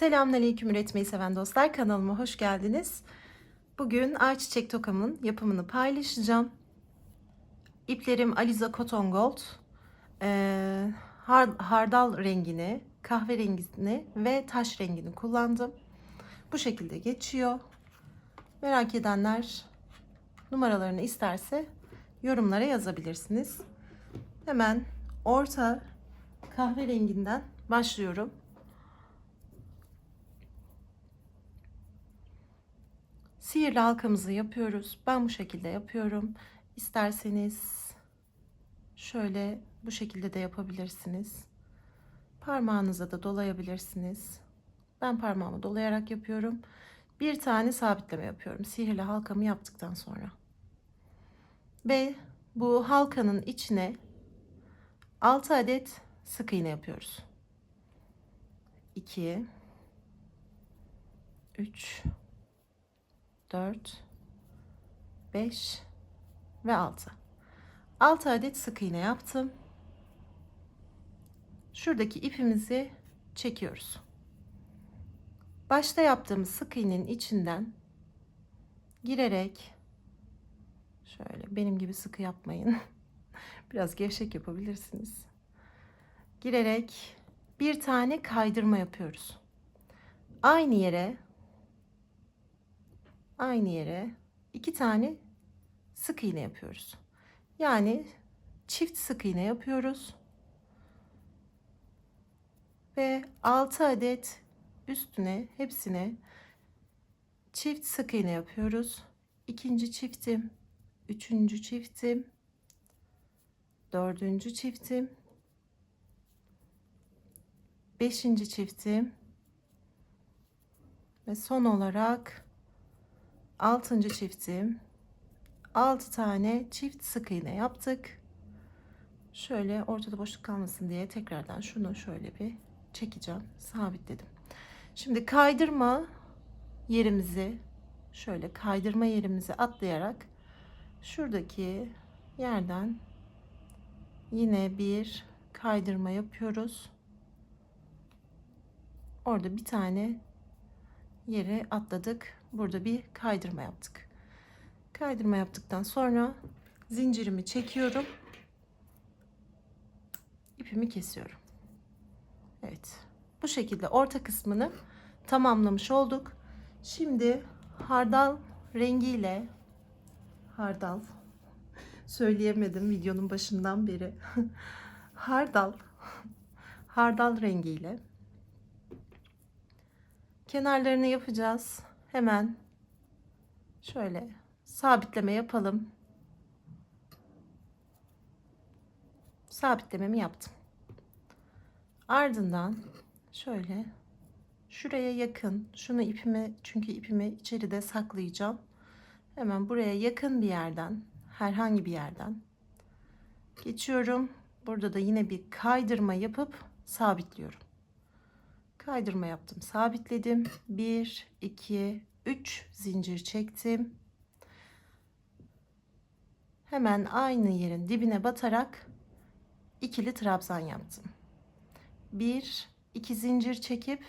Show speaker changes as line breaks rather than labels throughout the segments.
Selamünaleyküm üretmeyi seven dostlar. Kanalıma hoş geldiniz. Bugün ayçiçek tokamın yapımını paylaşacağım. İplerim Aliza Cotton Gold. Ee, har- hardal rengini, kahverengini ve taş rengini kullandım. Bu şekilde geçiyor. Merak edenler numaralarını isterse yorumlara yazabilirsiniz. Hemen orta kahverenginden başlıyorum. Sihirli halkamızı yapıyoruz. Ben bu şekilde yapıyorum. İsterseniz şöyle bu şekilde de yapabilirsiniz. Parmağınıza da dolayabilirsiniz. Ben parmağımı dolayarak yapıyorum. Bir tane sabitleme yapıyorum. Sihirli halkamı yaptıktan sonra. Ve bu halkanın içine 6 adet sık iğne yapıyoruz. 2 3 4 5 ve 6. 6 adet sık iğne yaptım. Şuradaki ipimizi çekiyoruz. Başta yaptığımız sık iğnenin içinden girerek şöyle benim gibi sıkı yapmayın. Biraz gevşek yapabilirsiniz. Girerek bir tane kaydırma yapıyoruz. Aynı yere aynı yere iki tane sık iğne yapıyoruz. Yani çift sık iğne yapıyoruz. Ve 6 adet üstüne hepsine çift sık iğne yapıyoruz. İkinci çiftim, üçüncü çiftim, dördüncü çiftim, beşinci çiftim ve son olarak altıncı çiftim. 6 tane çift sık iğne yaptık. Şöyle ortada boşluk kalmasın diye tekrardan şunu şöyle bir çekeceğim. Sabitledim. Şimdi kaydırma yerimizi şöyle kaydırma yerimizi atlayarak şuradaki yerden yine bir kaydırma yapıyoruz. Orada bir tane yere atladık. Burada bir kaydırma yaptık. Kaydırma yaptıktan sonra zincirimi çekiyorum. ipimi kesiyorum. Evet. Bu şekilde orta kısmını tamamlamış olduk. Şimdi hardal rengiyle hardal söyleyemedim videonun başından beri. hardal hardal rengiyle kenarlarını yapacağız. Hemen şöyle sabitleme yapalım. Sabitlememi yaptım. Ardından şöyle şuraya yakın şunu ipimi çünkü ipimi içeride saklayacağım. Hemen buraya yakın bir yerden herhangi bir yerden geçiyorum. Burada da yine bir kaydırma yapıp sabitliyorum. Kaydırma yaptım, sabitledim. 1 2 3 zincir çektim. Hemen aynı yerin dibine batarak ikili trabzan yaptım. 1 2 zincir çekip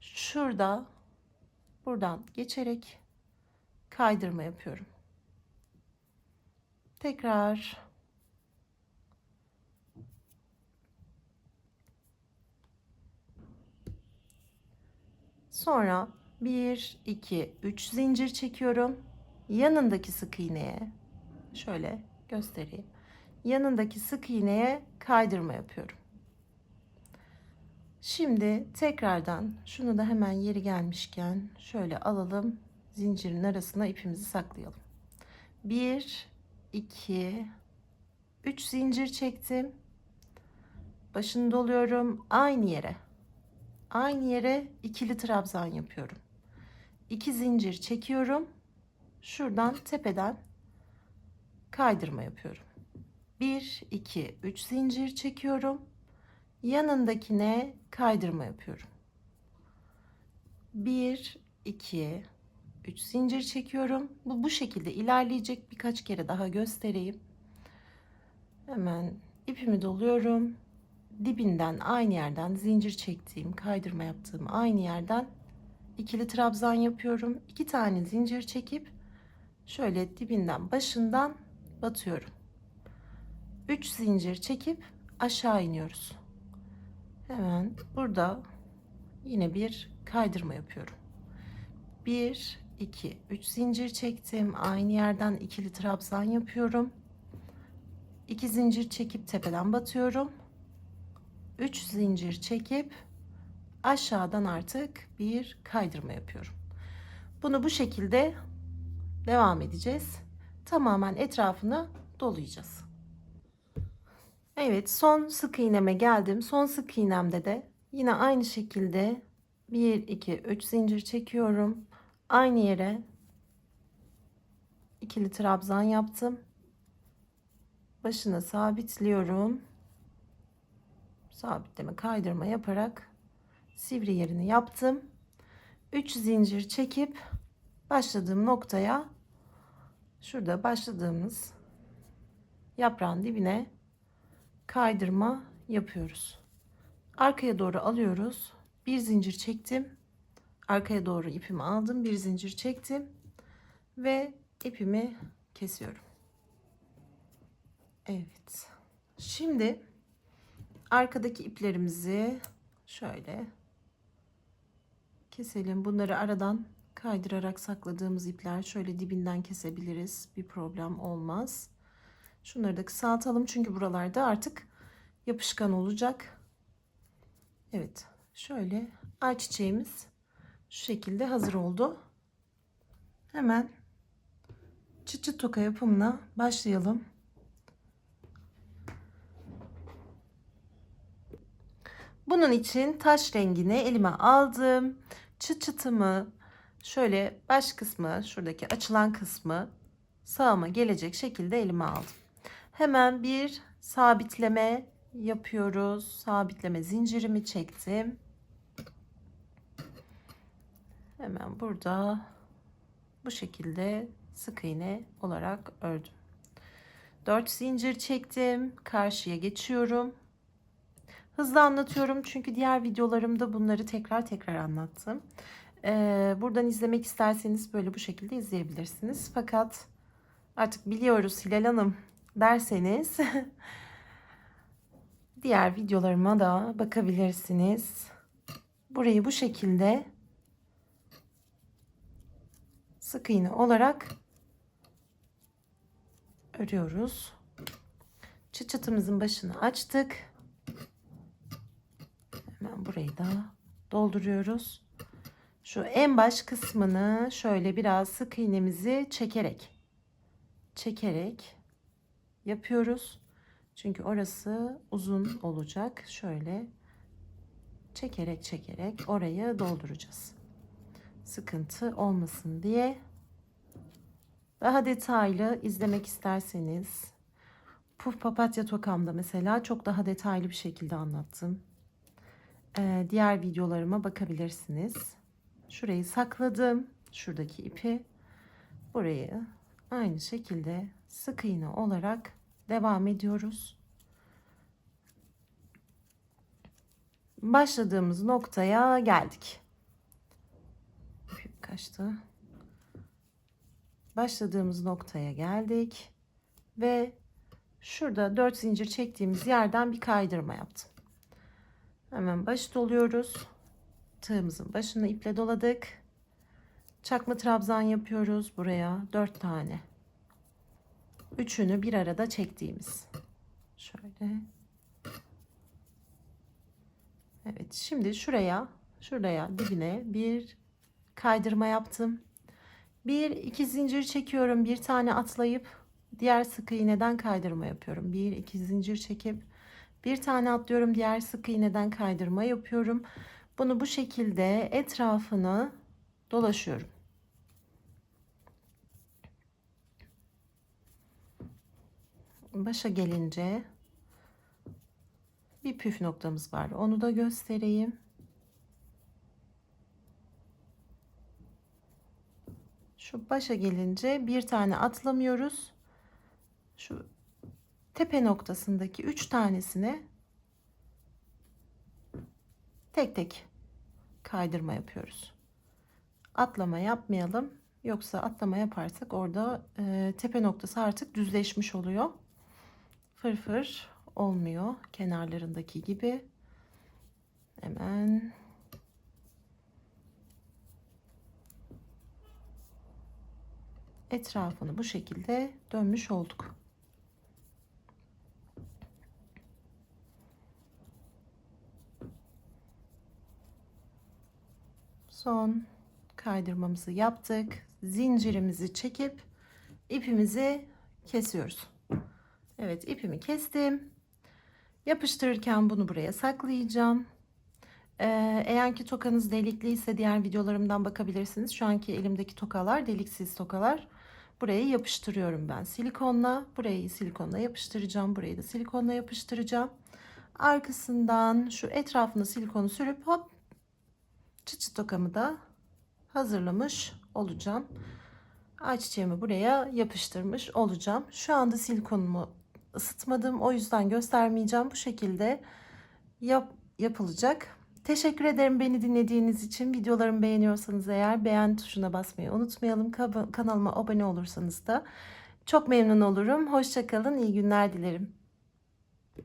şurada buradan geçerek kaydırma yapıyorum. Tekrar Sonra 1 2 3 zincir çekiyorum. Yanındaki sık iğneye şöyle göstereyim. Yanındaki sık iğneye kaydırma yapıyorum. Şimdi tekrardan şunu da hemen yeri gelmişken şöyle alalım. Zincirin arasına ipimizi saklayalım. 1 2 3 zincir çektim. Başını doluyorum aynı yere. Aynı yere ikili trabzan yapıyorum. 2 zincir çekiyorum. Şuradan tepeden kaydırma yapıyorum. 1 2 3 zincir çekiyorum. Yanındakine kaydırma yapıyorum. 1 2 3 zincir çekiyorum. Bu bu şekilde ilerleyecek. Birkaç kere daha göstereyim. Hemen ipimi doluyorum. Dibinden aynı yerden zincir çektiğim, kaydırma yaptığım aynı yerden ikili trabzan yapıyorum. İki tane zincir çekip şöyle dibinden başından batıyorum. 3 zincir çekip aşağı iniyoruz. Hemen burada yine bir kaydırma yapıyorum. 1 2 3 zincir çektim. Aynı yerden ikili trabzan yapıyorum. 2 zincir çekip tepeden batıyorum. 3 zincir çekip aşağıdan artık bir kaydırma yapıyorum. Bunu bu şekilde devam edeceğiz. Tamamen etrafını dolayacağız. Evet son sık iğneme geldim. Son sık iğnemde de yine aynı şekilde 1 2 3 zincir çekiyorum. Aynı yere ikili trabzan yaptım. Başına sabitliyorum. Sabitleme kaydırma yaparak sivri yerini yaptım. 3 zincir çekip başladığım noktaya şurada başladığımız yaprağın dibine kaydırma yapıyoruz. Arkaya doğru alıyoruz. Bir zincir çektim. Arkaya doğru ipimi aldım. Bir zincir çektim. Ve ipimi kesiyorum. Evet. Şimdi arkadaki iplerimizi şöyle keselim. Bunları aradan kaydırarak sakladığımız ipler şöyle dibinden kesebiliriz. Bir problem olmaz. Şunları da kısaltalım çünkü buralarda artık yapışkan olacak. Evet. Şöyle ayçiçeğimiz şu şekilde hazır oldu. Hemen çıt çıt toka yapımına başlayalım. Bunun için taş rengini elime aldım. Çıt çıtımı şöyle baş kısmı şuradaki açılan kısmı sağıma gelecek şekilde elime aldım. Hemen bir sabitleme yapıyoruz. Sabitleme zincirimi çektim. Hemen burada bu şekilde sık iğne olarak ördüm. 4 zincir çektim. Karşıya geçiyorum. Hızlı anlatıyorum çünkü diğer videolarımda bunları tekrar tekrar anlattım. Ee, buradan izlemek isterseniz böyle bu şekilde izleyebilirsiniz. Fakat artık biliyoruz Hilal Hanım derseniz diğer videolarıma da bakabilirsiniz. Burayı bu şekilde sık iğne olarak örüyoruz. Çıt çıtımızın başını açtık. Burayı da dolduruyoruz. Şu en baş kısmını şöyle biraz sık iğnemizi çekerek çekerek yapıyoruz. Çünkü orası uzun olacak. Şöyle çekerek çekerek orayı dolduracağız. Sıkıntı olmasın diye. Daha detaylı izlemek isterseniz Puf Papatya Tokam'da mesela çok daha detaylı bir şekilde anlattım. Ee, diğer videolarıma bakabilirsiniz. Şurayı sakladım. Şuradaki ipi. Burayı aynı şekilde sık iğne olarak devam ediyoruz. Başladığımız noktaya geldik. Kaçtı. Başladığımız noktaya geldik ve şurada 4 zincir çektiğimiz yerden bir kaydırma yaptım. Hemen baş doluyoruz. Tığımızın başını iple doladık. Çakma trabzan yapıyoruz buraya 4 tane. Üçünü bir arada çektiğimiz. Şöyle. Evet şimdi şuraya şuraya dibine bir kaydırma yaptım. Bir iki zincir çekiyorum. Bir tane atlayıp diğer sık iğneden kaydırma yapıyorum. Bir iki zincir çekip bir tane atlıyorum. Diğer sık iğneden kaydırma yapıyorum. Bunu bu şekilde etrafını dolaşıyorum. Başa gelince bir püf noktamız var. Onu da göstereyim. Şu başa gelince bir tane atlamıyoruz. Şu tepe noktasındaki üç tanesine tek tek kaydırma yapıyoruz. Atlama yapmayalım. Yoksa atlama yaparsak orada e, tepe noktası artık düzleşmiş oluyor. Fırfır olmuyor kenarlarındaki gibi. Hemen etrafını bu şekilde dönmüş olduk. Son kaydırmamızı yaptık. Zincirimizi çekip ipimizi kesiyoruz. Evet ipimi kestim. Yapıştırırken bunu buraya saklayacağım. Ee, eğer ki tokanız delikliyse diğer videolarımdan bakabilirsiniz. Şu anki elimdeki tokalar deliksiz tokalar. Buraya yapıştırıyorum ben silikonla. Burayı silikonla yapıştıracağım. Burayı da silikonla yapıştıracağım. Arkasından şu etrafına silikonu sürüp hop çıt tokamı da hazırlamış olacağım. Ayçiçeğimi buraya yapıştırmış olacağım. Şu anda silikonumu ısıtmadım. O yüzden göstermeyeceğim. Bu şekilde yap, yapılacak. Teşekkür ederim beni dinlediğiniz için. Videolarımı beğeniyorsanız eğer beğen tuşuna basmayı unutmayalım. Kanalıma abone olursanız da çok memnun olurum. Hoşçakalın. İyi günler dilerim.